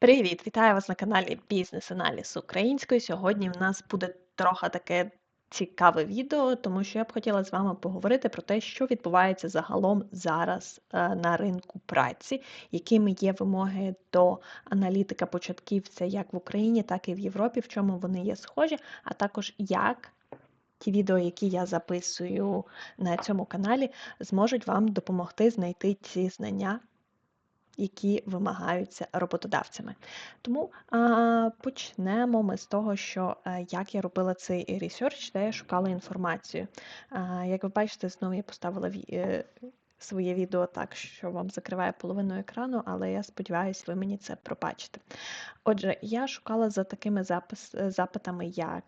Привіт! Вітаю вас на каналі Бізнес-аналіз українською. Сьогодні в нас буде трохи таке цікаве відео, тому що я б хотіла з вами поговорити про те, що відбувається загалом зараз е, на ринку праці, якими є вимоги до аналітика початківця як в Україні, так і в Європі, в чому вони є схожі, а також як. Ті відео, які я записую на цьому каналі, зможуть вам допомогти знайти ці знання які вимагаються роботодавцями. Тому а, почнемо ми з того, що е, як я робила цей ресерч, де я шукала інформацію. А, Як ви бачите, знову я поставила е, своє відео так, що вам закриває половину екрану, але я сподіваюся, ви мені це пробачите. Отже, я шукала за такими запис, запитами, як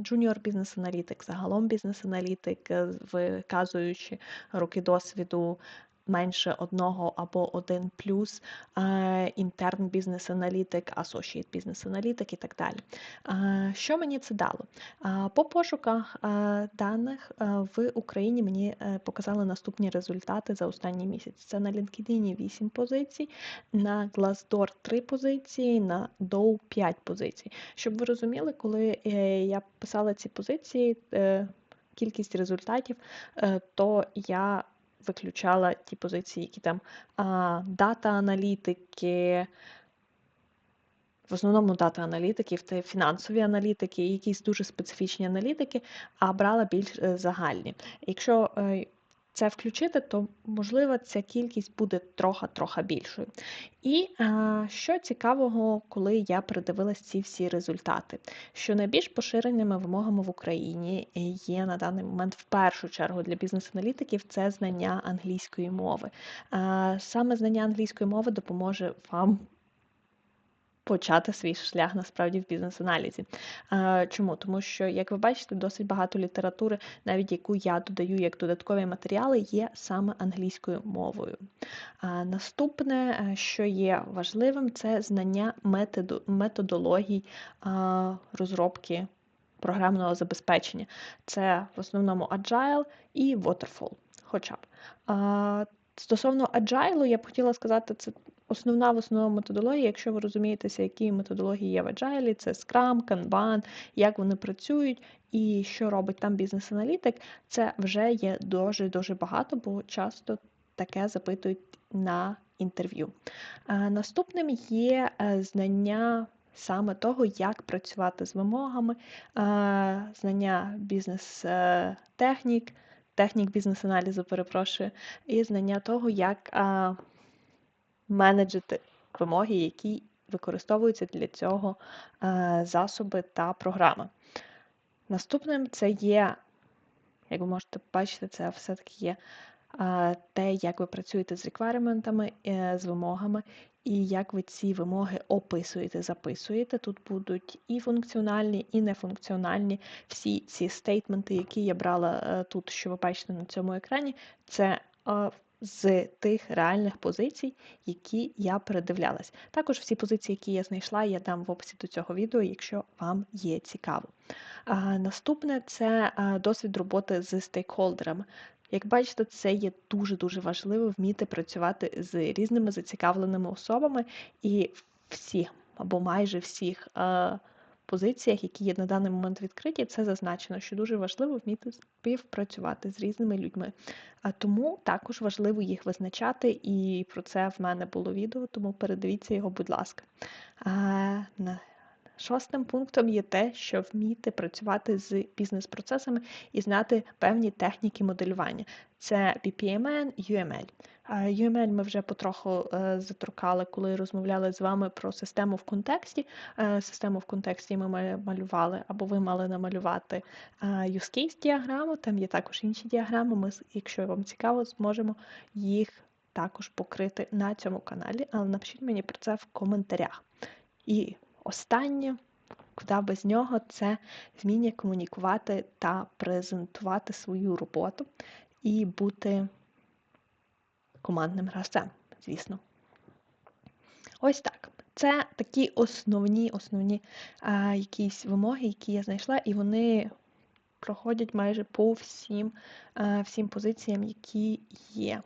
Junior Business Analytic, загалом бізнес-аналітик, виказуючи роки досвіду менше одного або один плюс інтерн бізнес-аналітик, асошієт бізнес-аналітик і так далі. Що мені це дало? По пошуках даних в Україні мені е, показали наступні результати за останній місяць. Це на LinkedIn 8 позицій, на Glassdoor 3 позиції, на Dow 5 позицій. Щоб ви розуміли, коли е, я писала ці позиції, е, кількість результатів, то я виключала ті позиції, які там дата-аналітики, в основному дата-аналітики, це фінансові аналітики, якісь дуже специфічні аналітики, а брала більш е, загальні. Якщо е, це включити, то можливо ця кількість буде трохи-трохи більшою. І а, що цікавого, коли я передивилась ці всі результати, що найбільш поширеними вимогами в Україні є на даний момент в першу чергу для бізнес-аналітиків це знання англійської мови. А, Саме знання англійської мови допоможе вам почати свій шлях насправді в бізнес-аналізі. Чому? Тому що, як ви бачите, досить багато літератури, навіть яку я додаю як додаткові матеріали, є саме англійською мовою. Наступне, е, що є важливим, це знання методологій розробки. Програмного забезпечення. Це в основному Agile і Waterfall. Хоча б. Стосовно Agile, я б хотіла сказати, це основна в основному методологія, якщо ви розумієтеся, які методології є в Agile, це Scrum, Kanban, як вони працюють і що робить там бізнес-аналітик, це вже є дуже-дуже багато, бо часто таке запитують на інтерв'ю. Наступним є е, знання. Саме того, як працювати з вимогами, знання бізнес-технік, е, технік бізнес-аналізу, перепрошую, і знання того, як менеджити вимоги, які використовуються для цього е, засоби та програми. Наступним це є, як ви можете бачити, це все-таки є е, те, як ви працюєте з реквайрементами, е, з вимогами, і як ви ці вимоги описуєте, записуєте. Тут будуть і функціональні, і нефункціональні всі ці стейтменти, які я брала тут, що ви бачите на цьому екрані, це з тих реальних позицій, які я передивлялась. Також всі позиції, які я знайшла, я дам в описі до цього відео, якщо вам є цікаво. А, Наступне це досвід роботи з стейкхолдерами. Як бачите, це є дуже-дуже важливо вміти працювати з різними зацікавленими особами і всіх або майже всіх позиціях, які є на даний момент відкриті, це зазначено, що дуже важливо вміти співпрацювати з різними людьми. А тому також важливо їх визначати, і про це в мене було відео, тому передивіться його, будь ласка. А, Шостим пунктом є те, що вміти працювати з бізнес-процесами і знати певні техніки моделювання. Це BPMN, UML. UML ми вже потроху е, заторкали, коли розмовляли з вами про систему в контексті. Е, систему в контексті ми малювали, або ви мали намалювати use case діаграму, там є також інші діаграми. Ми, якщо вам цікаво, зможемо їх також покрити на цьому каналі, але напишіть мені про це в коментарях. І останнє, куди без нього, це вміння комунікувати та презентувати свою роботу і бути командним гравцем, звісно. Ось так. Це такі основні основні а, якісь вимоги, які я знайшла, і вони проходять майже по всім, а, всім позиціям, які є.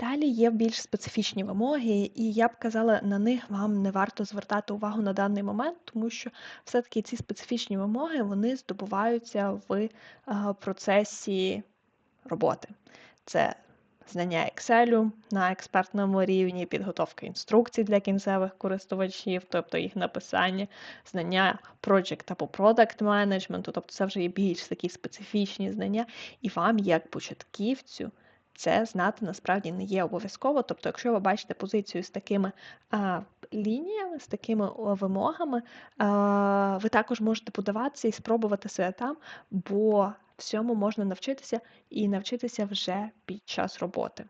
Далі є більш специфічні вимоги, і я б казала, на них вам не варто звертати увагу на даний момент, тому що все-таки ці специфічні вимоги вони здобуваються в процесі роботи. Це знання Excel на експертному рівні, підготовка інструкцій для кінцевих користувачів, тобто їх написання, знання Project або Product Management, тобто це вже є більш такі специфічні знання, і вам, як початківцю, це знати насправді не є обов'язково. Тобто, якщо ви бачите позицію з такими а, лініями, з такими вимогами, а, ви також можете подаватися і спробувати себе там, бо всьому можна навчитися і навчитися вже під час роботи.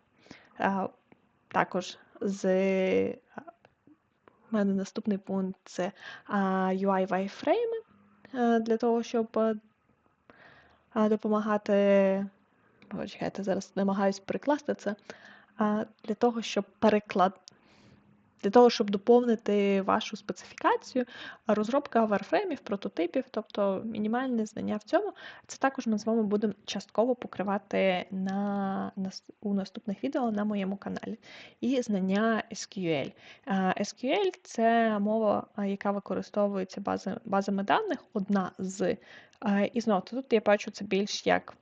А, також з у мене наступний пункт це UI wireframe для того, щоб допомагати Чекайте, зараз намагаюсь перекласти це. А Для того, щоб переклад... Для того, щоб доповнити вашу специфікацію, розробка варфреймів, прототипів, тобто мінімальне знання в цьому, це також ми з вами будемо частково покривати на, на, у наступних відео на моєму каналі. І знання SQL. SQL це мова, яка використовується базами даних, одна з. І знову тут я бачу це більш як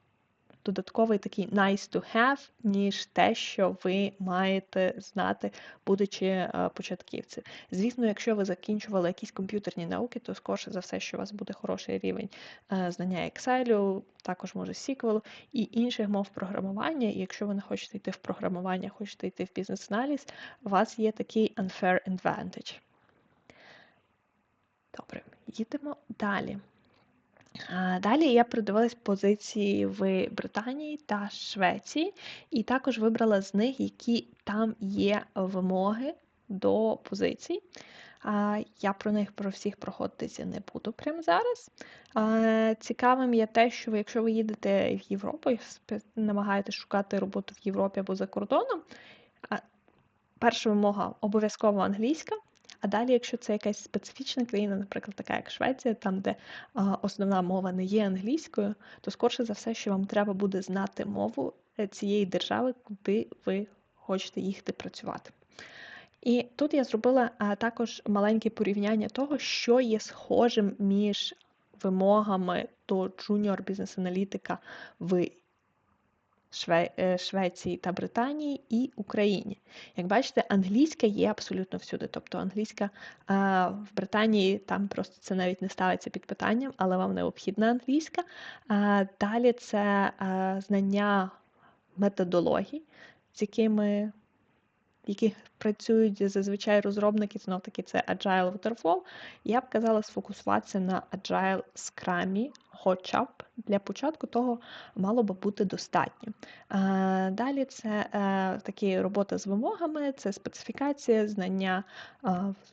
додатковий такий nice to have, ніж те, що ви маєте знати, будучи е, початківцем. Звісно, якщо ви закінчували якісь комп'ютерні науки, то скорше за все, що у вас буде хороший рівень е, знання Excel, також може SQL і інших мов програмування. І якщо ви не хочете йти в програмування, хочете йти в бізнес-аналіз, у вас є такий unfair advantage. Добре, їдемо далі. Далі я придивилась позиції в Британії та Швеції, і також вибрала з них, які там є вимоги до позицій. Я про них про всіх проходитися не буду прямо зараз. Цікавим є те, що ви, якщо ви їдете в Європу і намагаєтесь шукати роботу в Європі або за кордоном, перша вимога обов'язково англійська. А далі, якщо це якась специфічна країна, наприклад, така як Швеція, там, де а, основна мова не є англійською, то скорше за все, що вам треба буде знати мову е, цієї держави, куди ви хочете їхати працювати. І тут я зробила а, також маленьке порівняння того, що є схожим між вимогами до джуніор бізнес-аналітика в Е, Швеції та Британії і Україні. Як бачите, англійська є абсолютно всюди. Тобто англійська а, в Британії там просто це навіть не ставиться під питанням, але вам необхідна англійська. А, Далі це а, знання методологій, з якими яких працюють зазвичай розробники, знов таки це Agile Waterfall. Я б казала сфокусуватися на Agile Scrum, хоча б для початку того мало би бути достатньо. Далі це е, такі роботи з вимогами, це специфікація, знання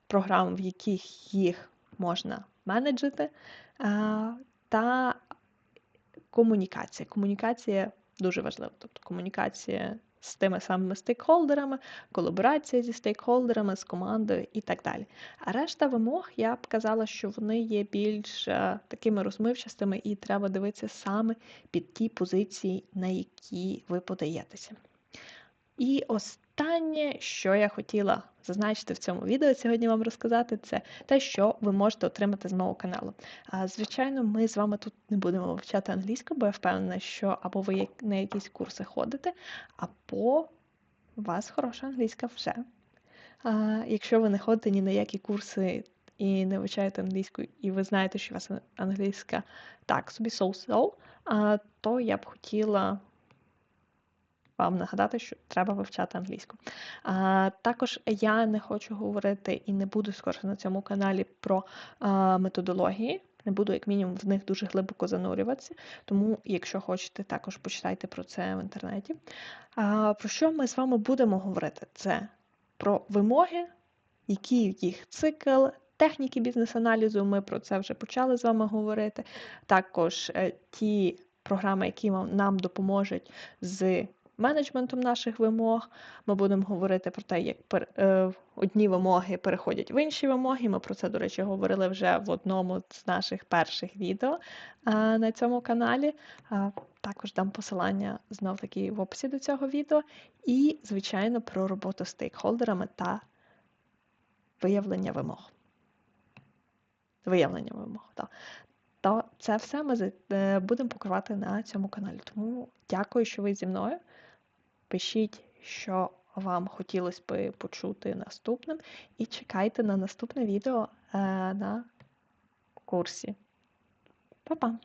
програм, в яких їх можна менеджити, та комунікація. Комунікація дуже важлива. Тобто комунікація з тими самими стейкхолдерами, колаборація зі стейкхолдерами, з командою і так далі. А решта вимог, я б казала, що вони є більш е, такими розмивчастими, і треба дивитися саме під ті позиції, на які ви подаєтеся. І останнє, що я хотіла зазначити в цьому відео сьогодні вам розказати, це те, що ви можете отримати з мого каналу. Звичайно, ми з вами тут не будемо вивчати англійську, бо я впевнена, що або ви на якісь курси ходите, або у вас хороша англійська вже. Якщо ви не ходите ні на які курси і не вивчаєте англійську, і ви знаєте, що у вас англійська так собі so-so, то я б хотіла вам нагадати, що треба вивчати англійську. А, Також я не хочу говорити і не буду скорше на цьому каналі про а, методології. Не буду, як мінімум, в них дуже глибоко занурюватися. Тому, якщо хочете, також почитайте про це в інтернеті. А, Про що ми з вами будемо говорити? Це про вимоги, який їх цикл, техніки бізнес-аналізу. Ми про це вже почали з вами говорити. Також е, ті програми, які нам допоможуть з менеджментом наших вимог. Ми будемо говорити про те, як е, одні вимоги переходять в інші вимоги. Ми про це, до речі, говорили вже в одному з наших перших відео е, на цьому каналі. Е, також дам посилання знов таки в описі до цього відео. І, звичайно, про роботу з стейкхолдерами та виявлення вимог. Виявлення вимог, так. То це все ми будемо покривати на цьому каналі. Тому дякую, що ви зі мною. Пишіть, що вам хотілося би почути наступним, і чекайте на наступне відео е, на курсі. Па-па!